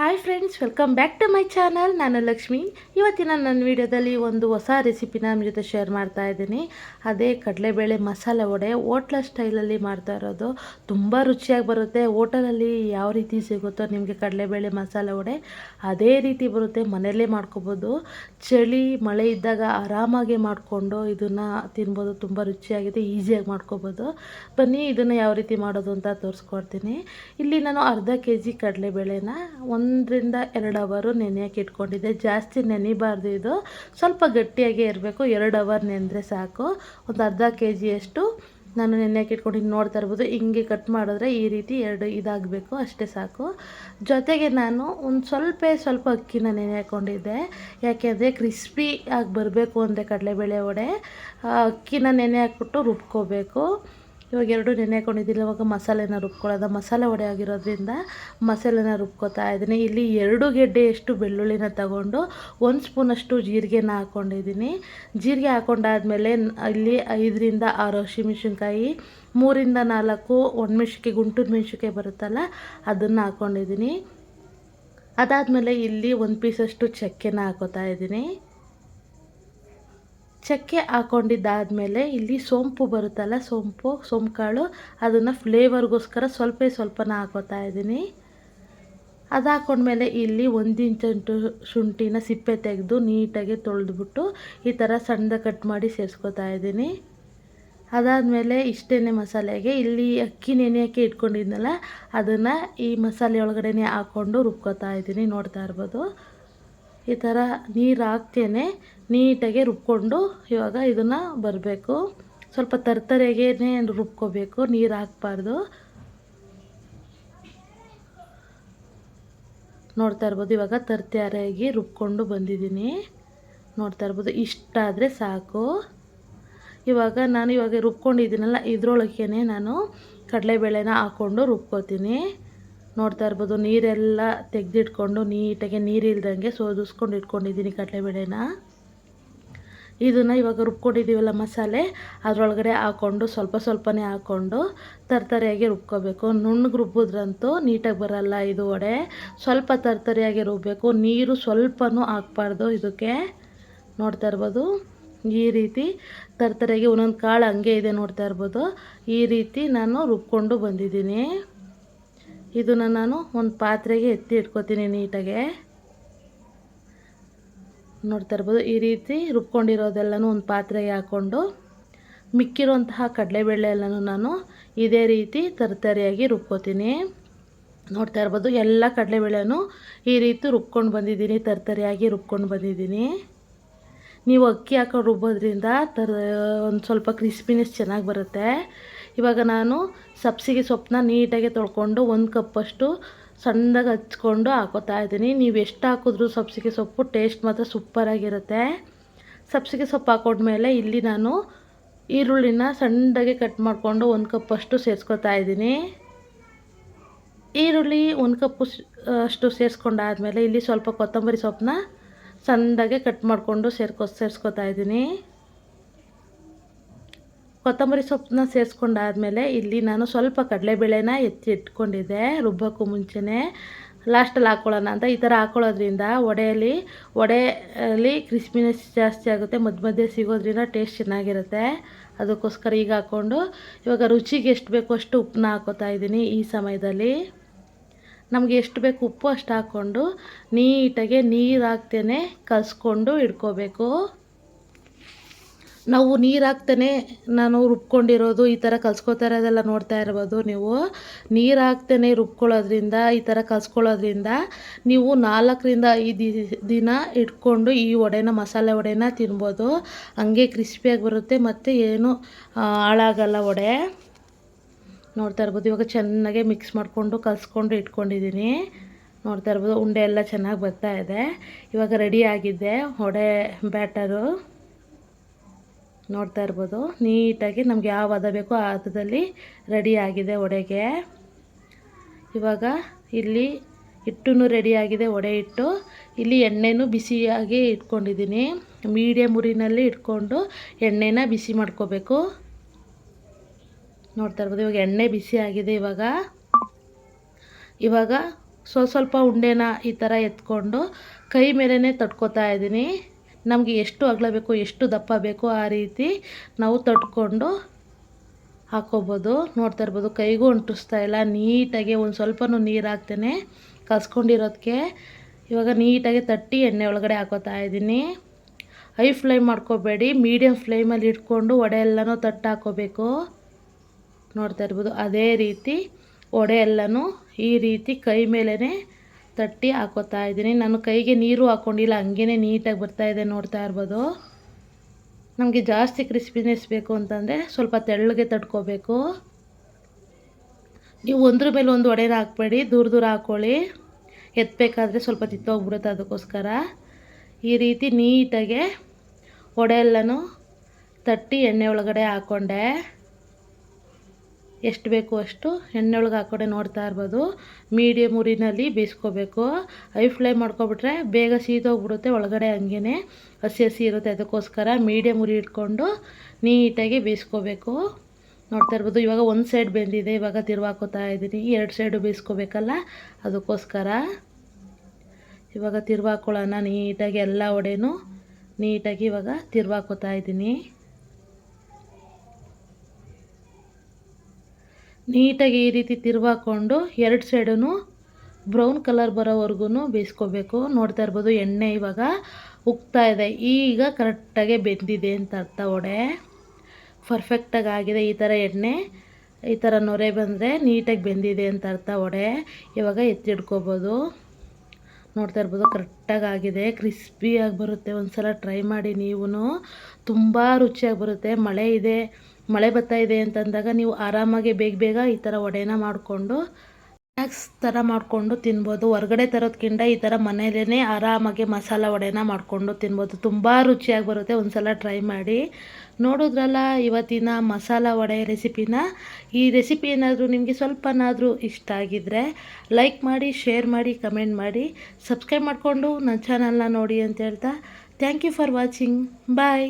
Hi friends welcome back to my channel ನಾನು ಲಕ್ಷ್ಮಿ. ಇವತ್ತಿನ ನನ್ನ ವಿಡಿಯೋದಲ್ಲಿ ಒಂದು ಹೊಸ ರೆಸಿಪಿನ ನಿಮ್ಮ ಜೊತೆ ಶೇರ್ ಮಾಡ್ತಾ ಇದ್ದೀನಿ. ಅದೇ ಕಡಲೆಬೇಳೆ ಮಸಾಲೆ ವಡೆ. ಹೋಟ್ಲ ಸ್ಟೈಲಲ್ಲಿ ಮಾಡ್ತಾ ಇರೋದು. ತುಂಬ ರುಚಿಯಾಗಿ ಬರುತ್ತೆ. ಹೋಟೆಲಲ್ಲಿ ಯಾವ ರೀತಿ ಸಿಗುತ್ತೋ ನಿಮಗೆ ಕಡಲೆಬೇಳೆ ಮಸಾಲೆ ವಡೆ ಅದೇ ರೀತಿ ಬರುತ್ತೆ. ಮನೆಯಲ್ಲೇ ಮಾಡ್ಕೋಬೋದು. ಚಳಿ, ಮಳೆ ಇದ್ದಾಗ ಆರಾಮಾಗಿ ಮಾಡಿಕೊಂಡು ಇದನ್ನು ತಿನ್ಬೋದು. ತುಂಬ ರುಚಿಯಾಗಿದೆ. ಈಸಿಯಾಗಿ ಮಾಡ್ಕೋಬೋದು. ಬನ್ನಿ ಇದನ್ನು ಯಾವ ರೀತಿ ಮಾಡೋದು ಅಂತ ತೋರಿಸ್ಕೊಡ್ತೀನಿ. ಇಲ್ಲಿ ನಾನು ಅರ್ಧ ಕೆ ಜಿ ಕಡಲೆಬೇಳೆನ ಒಂದರಿಂದ ಎರಡು ಅವರು ನೆನೆಯೋಕೆ ಇಟ್ಕೊಂಡಿದ್ದೆ ಜಾಸ್ತಿ ನೆನಿಬಾರ್ದು ಇದು. ಸ್ವಲ್ಪ ಗಟ್ಟಿಯಾಗೇ ಇರಬೇಕು. ಎರಡು ಅವರ್ ನೆನೆದ್ರೆ ಸಾಕು. ಒಂದು ಅರ್ಧ ಕೆ ಜಿಯಷ್ಟು ನಾನು ನೆನೆಯೋಕೆ ಇಟ್ಕೊಂಡಿದ್ದು ನೋಡ್ತಾ ಇರ್ಬೋದು. ಹಿಂಗೆ ಕಟ್ ಮಾಡಿದ್ರೆ ಈ ರೀತಿ ಎರಡು ಇದಾಗಬೇಕು. ಅಷ್ಟೇ ಸಾಕು. ಜೊತೆಗೆ ನಾನು ಒಂದು ಸ್ವಲ್ಪ ಸ್ವಲ್ಪ ಅಕ್ಕಿನ ನೆನೆ ಹಾಕ್ಕೊಂಡಿದ್ದೆ ಯಾಕೆಂದರೆ ಕ್ರಿಸ್ಪಿ ಆಗಿ ಬರಬೇಕು ಅಂದರೆ ಕಡಲೆಬೇಳೆ ವಡೆ. ಅಕ್ಕಿನ ನೆನೆ ಹಾಕ್ಬಿಟ್ಟು ರುಬ್ಕೋಬೇಕು. ಇವಾಗ ಎರಡು ನೆನೆ ಹಾಕೊಂಡಿದ್ದಿಲ್ಲ ಇವಾಗ ಮಸಾಲೆನ ರುಬ್ಕೊಳ್ಳೋದು. ಮಸಾಲೆ ವಡೆ ಆಗಿರೋದ್ರಿಂದ ಮಸಾಲೆನ ರುಬ್ಕೋತಾ ಇದ್ದೀನಿ. ಇಲ್ಲಿ ಎರಡು ಗೆಡ್ಡೆಯಷ್ಟು ಬೆಳ್ಳುಳ್ಳಿನ ತಗೊಂಡು ಒಂದು ಸ್ಪೂನಷ್ಟು ಜೀರಿಗೆನ ಹಾಕ್ಕೊಂಡಿದ್ದೀನಿ ಜೀರಿಗೆ ಹಾಕೊಂಡಾದ್ಮೇಲೆ ಇಲ್ಲಿ ಐದರಿಂದ ಆರು ಹಸಿಮೆಣ್ಸಿನ್ಕಾಯಿ ಮೂರಿಂದ ನಾಲ್ಕು ಒಣಮೆಣ್ಸಿಕಾಯಿ ಗುಂಟೂರು ಮೆಣ್ಸಿಕಾಯಿ ಬರುತ್ತಲ್ಲ, ಅದನ್ನು ಹಾಕ್ಕೊಂಡಿದ್ದೀನಿ ಅದಾದಮೇಲೆ ಇಲ್ಲಿ ಒಂದು ಪೀಸಷ್ಟು ಚಕ್ಕೆನ ಹಾಕೋತಾ ಇದ್ದೀನಿ. ಚಕ್ಕೆ ಹಾಕ್ಕೊಂಡಿದ್ದಾದಮೇಲೆ ಇಲ್ಲಿ ಸೋಂಪು ಬರುತ್ತಲ್ಲ, ಸೋಂಪು ಸೋಂಪು ಕಾಳು ಅದನ್ನು ಫ್ಲೇವರ್ಗೋಸ್ಕರ ಸ್ವಲ್ಪ ಸ್ವಲ್ಪನ ಹಾಕೋತಾ ಇದ್ದೀನಿ. ಅದು ಇಲ್ಲಿ ಒಂದು ಇಂಚಂಟು ಶುಂಠಿನ ಸಿಪ್ಪೆ ತೆಗೆದು ನೀಟಾಗಿ ತೊಳೆದ್ಬಿಟ್ಟು ಈ ಥರ ಸಣ್ಣದ ಕಟ್ ಮಾಡಿ ಸೇರಿಸ್ಕೊತಾ ಇದ್ದೀನಿ. ಅದಾದಮೇಲೆ ಇಷ್ಟೇ ಮಸಾಲೆಗೆ ಇಲ್ಲಿ ಅಕ್ಕಿ ನೆನೆಯೋಕ್ಕೆ ಇಟ್ಕೊಂಡಿದ್ನಲ್ಲ, ಅದನ್ನು ಈ ಮಸಾಲೆ ಒಳಗಡೆ ಹಾಕ್ಕೊಂಡು ರುಬ್ಕೋತಾ ಇದ್ದೀನಿ, ನೋಡ್ತಾ ಇರ್ಬೋದು. ಈ ಥರ ನೀರು ಹಾಕ್ತೇನೆ, ನೀಟಾಗಿ ರುಬ್ಕೊಂಡು ಇವಾಗ ಇದನ್ನು ಬರಬೇಕು. ಸ್ವಲ್ಪ ತರ್ತರಿಯಾಗೇ ರುಬ್ಕೋಬೇಕು, ನೀರು ಹಾಕ್ಬಾರ್ದು. ನೋಡ್ತಾ ಇರ್ಬೋದು, ಇವಾಗ ತರ್ತಿಯಾರಾಗಿ ರುಬ್ಕೊಂಡು ಬಂದಿದ್ದೀನಿ. ನೋಡ್ತಾ ಇರ್ಬೋದು ಇಷ್ಟಾದರೆ ಸಾಕು. ಇವಾಗ ನಾನು ಇವಾಗ ರುಬ್ಕೊಂಡಿದ್ದೀನಲ್ಲ ಇದ್ರೊಳಗೇ ನಾನು ಕಡಲೆಬೇಳೆನ ಹಾಕ್ಕೊಂಡು ರುಬ್ಕೋತೀನಿ. ನೋಡ್ತಾ ಇರ್ಬೋದು, ನೀರೆಲ್ಲ ತೆಗೆದಿಟ್ಕೊಂಡು ನೀಟಾಗಿ ನೀರಿಲ್ದಂಗೆ ಸೋದಿಸ್ಕೊಂಡು ಇಟ್ಕೊಂಡಿದ್ದೀನಿ ಕಡಲೆಬೇಳೆನ ಇದನ್ನು ಇವಾಗ ರುಬ್ಕೊಂಡಿದ್ದೀವಲ್ಲ ಮಸಾಲೆ, ಅದರೊಳಗಡೆ ಹಾಕ್ಕೊಂಡು ಸ್ವಲ್ಪ ಸ್ವಲ್ಪನೇ ಹಾಕ್ಕೊಂಡು ತರ್ತರಿಯಾಗಿ ರುಬ್ಕೋಬೇಕು. ನುಣ್ಣಗೆ ರುಬ್ಬಿದ್ರಂತೂ ನೀಟಾಗಿ ಬರಲ್ಲ ಇದು ವಡೆ. ಸ್ವಲ್ಪ ತರ್ತರಿಯಾಗಿ ರುಬ್ಬಬೇಕು ನೀರು ಸ್ವಲ್ಪನೂ ಹಾಕ್ಬಾರ್ದು ಇದಕ್ಕೆ. ನೋಡ್ತಾ ಇರ್ಬೋದು, ಈ ರೀತಿ ತರ್ತರಿಯಾಗಿ ಒಂದೊಂದು ಕಾಳು ಹಂಗೆ ಇದೆ ನೋಡ್ತಾ ಇರ್ಬೋದು. ಈ ರೀತಿ ನಾನು ರುಬ್ಕೊಂಡು ಬಂದಿದ್ದೀನಿ. ಇದನ್ನು ನಾನು ಒಂದು ಪಾತ್ರೆಗೆ ಎತ್ತಿ ಇಟ್ಕೋತೀನಿ ನೀಟಾಗೆ. ನೋಡ್ತಾ ಇರ್ಬೋದು, ಈ ರೀತಿ ರುಬ್ಕೊಂಡಿರೋದೆಲ್ಲನೂ ಒಂದು ಪಾತ್ರೆಗೆ ಹಾಕ್ಕೊಂಡು ಮಿಕ್ಕಿರುವಂತಹ ಕಡಲೆಬೇಳೆ ಎಲ್ಲನೂ ನಾನು ಇದೇ ರೀತಿ ತರತರಿಯಾಗಿ ರುಬ್ಕೋತೀನಿ. ನೋಡ್ತಾ ಇರ್ಬೋದು, ಎಲ್ಲ ಕಡಲೆಬೇಳೆನೂ ಈ ರೀತಿ ರುಬ್ಕೊಂಡು ಬಂದಿದ್ದೀನಿ, ತರತರಿಯಾಗಿ ರುಬ್ಕೊಂಡು ಬಂದಿದ್ದೀನಿ. ನೀವು ಅಕ್ಕಿ ಹಾಕೊಂಡು ರುಬ್ಬೋದ್ರಿಂದ ತರ, ಒಂದು ಸ್ವಲ್ಪ ಕ್ರಿಸ್ಪಿನೆಸ್ ಚೆನ್ನಾಗಿ ಬರುತ್ತೆ. ಇವಾಗ ನಾನು ಸಬ್ಸಿಗೆ ಸೊಪ್ಪನ್ನ ನೀಟಾಗಿ ತೊಳ್ಕೊಂಡು ಒಂದು ಕಪ್ಪಷ್ಟು ಸಣ್ಣದಾಗಿ ಹಚ್ಕೊಂಡು ಹಾಕೋತಾ ಇದ್ದೀನಿ. ನೀವು ಎಷ್ಟು ಹಾಕಿದ್ರು ಸಬ್ಸಿಗೆ ಸೊಪ್ಪು ಟೇಸ್ಟ್ ಮಾತ್ರ ಸೂಪರಾಗಿರುತ್ತೆ ಸಬ್ಸಿಗೆ ಸೊಪ್ಪು ಹಾಕೊಂಡ್ಮೇಲೆ ಇಲ್ಲಿ ನಾನು ಈರುಳ್ಳಿನ ಸಣ್ಣದಾಗಿ ಕಟ್ ಮಾಡಿಕೊಂಡು ಒಂದು ಕಪ್ಪಷ್ಟು ಸೇರಿಸ್ಕೊತಾ ಇದ್ದೀನಿ. ಈರುಳ್ಳಿ ಒಂದು ಕಪ್ಪು ಅಷ್ಟು ಸೇರಿಸ್ಕೊಂಡಾದ್ಮೇಲೆ ಇಲ್ಲಿ ಸ್ವಲ್ಪ ಕೊತ್ತಂಬರಿ ಸೊಪ್ಪನ್ನ ಸಣ್ಣದಾಗೆ ಕಟ್ ಮಾಡಿಕೊಂಡು ಸೇರ್ಕೊ, ಸೇರಿಸ್ಕೊತಾ ಇದ್ದೀನಿ. ಕೊತ್ತಂಬರಿ ಸೊಪ್ಪನ್ನ ಸೇರಿಸ್ಕೊಂಡಾದ್ಮೇಲೆ ಇಲ್ಲಿ ನಾನು ಸ್ವಲ್ಪ ಕಡಲೆಬೇಳೆನ ಎತ್ತಿ ಇಟ್ಕೊಂಡಿದ್ದೆ ರುಬ್ಬಕ್ಕೂ ಮುಂಚೆನೇ. ಲಾಸ್ಟಲ್ಲಿ ಹಾಕ್ಕೊಳ್ಳೋಣ ಅಂತ ಈ ಥರ ಹಾಕ್ಕೊಳ್ಳೋದ್ರಿಂದ ವಡೆಯಲ್ಲಿ ವಡೆಯಲ್ಲಿ ಕ್ರಿಸ್ಪಿನೆಸ್ ಜಾಸ್ತಿ ಆಗುತ್ತೆ, ಮಧ್ಯ ಮಧ್ಯೆ ಸಿಗೋದ್ರಿಂದ ಟೇಸ್ಟ್ ಚೆನ್ನಾಗಿರುತ್ತೆ. ಅದಕ್ಕೋಸ್ಕರ ಈಗ ಹಾಕ್ಕೊಂಡು, ಇವಾಗ ರುಚಿಗೆ ಎಷ್ಟು ಬೇಕೋ ಅಷ್ಟು ಉಪ್ಪನ್ನ ಹಾಕೋತಾ ಇದ್ದೀನಿ ಈ ಸಮಯದಲ್ಲಿ. ನಮಗೆ ಎಷ್ಟು ಬೇಕು ಉಪ್ಪು ಅಷ್ಟು ಹಾಕ್ಕೊಂಡು ನೀಟಾಗೆ ನೀರು ಹಾಕ್ತೇನೆ ಕಲಿಸ್ಕೊಂಡು ಇಡ್ಕೋಬೇಕು ನಾವು ನೀರು ಹಾಕ್ತಾನೆ ನಾನು ರುಬ್ಕೊಂಡಿರೋದು ಈ ಥರ ಕಲ್ಸ್ಕೊತಾ ಇರೋದೆಲ್ಲ ನೋಡ್ತಾ ಇರ್ಬೋದು ನೀವು. ನೀರು ಹಾಕ್ತಾನೆ ರುಬ್ಕೊಳ್ಳೋದ್ರಿಂದ, ಈ ಥರ ಕಲ್ಸ್ಕೊಳ್ಳೋದ್ರಿಂದ ನೀವು ನಾಲ್ಕರಿಂದ ಐದು ದಿನ ಇಟ್ಕೊಂಡು ಈ ವಡೆನ, ಮಸಾಲೆ ವಡೆನ ತಿನ್ಬೋದು. ಹಂಗೆ ಕ್ರಿಸ್ಪಿಯಾಗಿ ಬರುತ್ತೆ ಮತ್ತು ಏನು ಹಾಳಾಗಲ್ಲ ವಡೆ. ನೋಡ್ತಾ ಇರ್ಬೋದು. ಇವಾಗ ಚೆನ್ನಾಗೆ ಮಿಕ್ಸ್ ಮಾಡಿಕೊಂಡು ಕಲಿಸ್ಕೊಂಡು ಇಟ್ಕೊಂಡಿದ್ದೀನಿ. ನೋಡ್ತಾ ಇರ್ಬೋದು. ಉಂಡೆ ಎಲ್ಲ ಚೆನ್ನಾಗಿ ಬರ್ತಾ ಇದೆ. ಇವಾಗ ರೆಡಿ ಆಗಿದೆ. ವಡೆ ಬ್ಯಾಟರು. ನೋಡ್ತಾ ಇರ್ಬೋದು. ನೀಟಾಗಿ ನಮ್ಗೆ ಯಾವ ಹದ ಬೇಕೋ ಆ ಹದದಲ್ಲಿ ರೆಡಿ ಆಗಿದೆ ಒಡೆಗೆ. ಇವಾಗ ಇಲ್ಲಿ ಹಿಟ್ಟು ರೆಡಿ ಆಗಿದೆ ವಡೆ ಹಿಟ್ಟು. ಇಲ್ಲಿ ಎಣ್ಣೆನೂ ಬಿಸಿಯಾಗಿ ಇಟ್ಕೊಂಡಿದ್ದೀನಿ. ಮೀಡಿಯಮ್ ಉರಿನಲ್ಲಿ ಇಟ್ಕೊಂಡು ಎಣ್ಣೆನ ಬಿಸಿ ಮಾಡ್ಕೋಬೇಕು. ನೋಡ್ತಾ ಇರ್ಬೋದು, ಇವಾಗ ಎಣ್ಣೆ ಬಿಸಿ ಆಗಿದೆ ಇವಾಗ. ಇವಾಗ ಸ್ವಲ್ಪ ಸ್ವಲ್ಪ ಉಂಡೆನ ಈ ಥರ ಎತ್ಕೊಂಡು ಕೈ ಮೇಲೇ ತಡ್ಕೊತಾ ಇದ್ದೀನಿ. ನಮಗೆ ಎಷ್ಟು ಅಗಲ ಬೇಕು ಎಷ್ಟು ದಪ್ಪ ಬೇಕು ಆ ರೀತಿ ನಾವು ತಟ್ಕೊಂಡು ಹಾಕೋಬೋದು, ನೋಡ್ತಾ ಇರ್ಬೋದು. ಕೈಗೂ ಅಂಟಿಸ್ತಾ ಇಲ್ಲ. ನೀಟಾಗಿ ಒಂದು ಸ್ವಲ್ಪನೂ ನೀರು ಹಾಕ್ತೇನೆ. ಕಸ್ಕೊಂಡಿರೋದಕ್ಕೆ ಇವಾಗ ನೀಟಾಗಿ ತಟ್ಟಿ ಎಣ್ಣೆ ಒಳಗಡೆ ಹಾಕೋತಾ ಇದ್ದೀನಿ. ಹೈ ಫ್ಲೇಮ್ ಮಾಡ್ಕೋಬೇಡಿ. ಮೀಡಿಯಮ್ ಫ್ಲೇಮಲ್ಲಿ ಇಟ್ಕೊಂಡು ವಡೆ ಎಲ್ಲನೂ ತಟ್ಟು ಹಾಕೋಬೇಕು. ನೋಡ್ತಾ ಇರ್ಬೋದು. ಅದೇ ರೀತಿ ವಡೆ ಎಲ್ಲನೂ ಈ ರೀತಿ ಕೈ ಮೇಲೇ ತಟ್ಟಿ ಹಾಕೋತಾ ಇದ್ದೀನಿ. ನಾನು ಕೈಗೆ ನೀರು ಹಾಕ್ಕೊಂಡಿಲ್ಲ ಹಂಗೇ ನೀಟಾಗಿ ಬರ್ತಾಯಿದೆ ನೋಡ್ತಾ ಇರ್ಬೋದು. ನಮಗೆ ಜಾಸ್ತಿ ಕ್ರಿಸ್ಪಿನೆಸ್ ಬೇಕು ಅಂತಂದರೆ ಸ್ವಲ್ಪ ತೆಳ್ಳಗೆ ತಟ್ಕೋಬೇಕು. ನೀವು ಒಂದ್ರ ಮೇಲೆ ಒಂದು ಒಡೆನ ಹಾಕ್ಬೇಡಿ, ದೂರ ದೂರ ಹಾಕ್ಕೊಳ್ಳಿ ಎತ್ತಬೇಕಾದ್ರೆ ಸ್ವಲ್ಪ ತಿತ್ತೋಗ್ಬಿಡುತ್ತೆ ಅದಕ್ಕೋಸ್ಕರ. ಈ ರೀತಿ ನೀಟಾಗೆ ಒಡೆ ಎಲ್ಲನೂ ತಟ್ಟಿ ಎಣ್ಣೆ ಒಳಗಡೆ ಹಾಕ್ಕೊಂಡೆ ಎಷ್ಟು ಬೇಕು ಅಷ್ಟು ಎಣ್ಣೆ ಒಳಗೆ ಹಾಕ್ಕೊಂಡೆ ನೋಡ್ತಾ ಇರ್ಬೋದು. ಮೀಡಿಯಮ್ ಉರಿನಲ್ಲಿ ಬೇಯಿಸ್ಕೋಬೇಕು. ಐ ಫ್ಲೈ ಮಾಡ್ಕೊಬಿಟ್ರೆ ಬೇಗ ಸೀದೋಗ್ಬಿಡುತ್ತೆ ಒಳಗಡೆ ಹಂಗೇ ಹಸಿ ಹಸಿ ಇರುತ್ತೆ ಅದಕ್ಕೋಸ್ಕರ ಮೀಡಿಯಮ್ ಉರಿ ಇಟ್ಕೊಂಡು ನೀಟಾಗಿ ಬೇಯಿಸ್ಕೋಬೇಕು. ನೋಡ್ತಾ ಇರ್ಬೋದು ಇವಾಗ ಒಂದು ಸೈಡ್ ಬೆಂದಿದೆ. ಇವಾಗ ತಿರುವಾಕೋತಾ ಇದ್ದೀನಿ. ಎರಡು ಸೈಡು ಬೇಯಿಸ್ಕೋಬೇಕಲ್ಲ ಅದಕ್ಕೋಸ್ಕರ. ಇವಾಗ ತಿರುವಾಕೊಳ್ಳೋಣ ನೀಟಾಗಿ ಎಲ್ಲ ಒಡೆನೂ ನೀಟಾಗಿ ಇವಾಗ ತಿರುವಾಕೋತಾ ಇದ್ದೀನಿ. ನೀಟಾಗಿ ಈ ರೀತಿ ತಿರುವಾಕೊಂಡು ಎರಡು ಸೈಡೂ ಬ್ರೌನ್ ಕಲರ್ ಬರೋವರೆಗೂ ಬೇಯಿಸ್ಕೋಬೇಕು. ನೋಡ್ತಾ ಇರ್ಬೋದು ಎಣ್ಣೆ ಇವಾಗ ಉಕ್ತಾ ಇದೆ. ಈಗ ಕರೆಕ್ಟಾಗೆ ಬೆಂದಿದೆ ಅಂತ ಅರ್ಥ ಒಡೆ ಪರ್ಫೆಕ್ಟಾಗಿ ಆಗಿದೆ ಈ ಥರ ಎಣ್ಣೆ. ಈ ಥರ ನೊರೆ ಬಂದರೆ ನೀಟಾಗಿ ಬೆಂದಿದೆ ಅಂತ ಅರ್ಥ ಒಡೆ ಇವಾಗ ಎತ್ತಿಡ್ಕೋಬೋದು. ನೋಡ್ತಾ ಇರ್ಬೋದು ಕರೆಕ್ಟಾಗಿ ಆಗಿದೆ. ಕ್ರಿಸ್ಪಿಯಾಗಿ ಬರುತ್ತೆ. ಒಂದು ಸಲ ಟ್ರೈ ಮಾಡಿ ನೀವು ತುಂಬ ರುಚಿಯಾಗಿ ಬರುತ್ತೆ. ಮಳೆ ಇದೆ. ಮಳೆ ಬರ್ತಾ ಇದೆ ಅಂತಂದಾಗ ನೀವು ಆರಾಮಾಗಿ ಬೇಗ ಬೇಗ ಈ ಥರ ವಡೆನ ಮಾಡಿಕೊಂಡು ಸ್ನ್ಯಾಕ್ಸ್ ಥರ ಮಾಡಿಕೊಂಡು ತಿನ್ಬೋದು. ಹೊರಗಡೆ ತರೋದಕ್ಕಿಂತ ಈ ಥರ ಮನೆಯಲ್ಲೇ ಆರಾಮಾಗಿ ಮಸಾಲ ವಡೆನ ಮಾಡಿಕೊಂಡು ತಿನ್ಬೋದು. ತುಂಬ ರುಚಿಯಾಗಿ ಬರುತ್ತೆ. ಒಂದು ಸಲ ಟ್ರೈ ಮಾಡಿ ನೋಡಿದ್ರಲ್ಲ ಇವತ್ತಿನ ಮಸಾಲ ವಡೆ ರೆಸಿಪಿನ ಈ ರೆಸಿಪಿ ಏನಾದರೂ ನಿಮಗೆ ಸ್ವಲ್ಪನಾದರೂ ಇಷ್ಟ ಆಗಿದ್ದರೆ ಲೈಕ್ ಮಾಡಿ ಶೇರ್ ಮಾಡಿ ಕಮೆಂಟ್ ಮಾಡಿ. ಸಬ್ಸ್ಕ್ರೈಬ್ ಮಾಡಿಕೊಂಡು ನನ್ನ ಚಾನಲ್ನ ನೋಡಿ ಅಂತ ಹೇಳ್ತಾ. Thank you for watching bye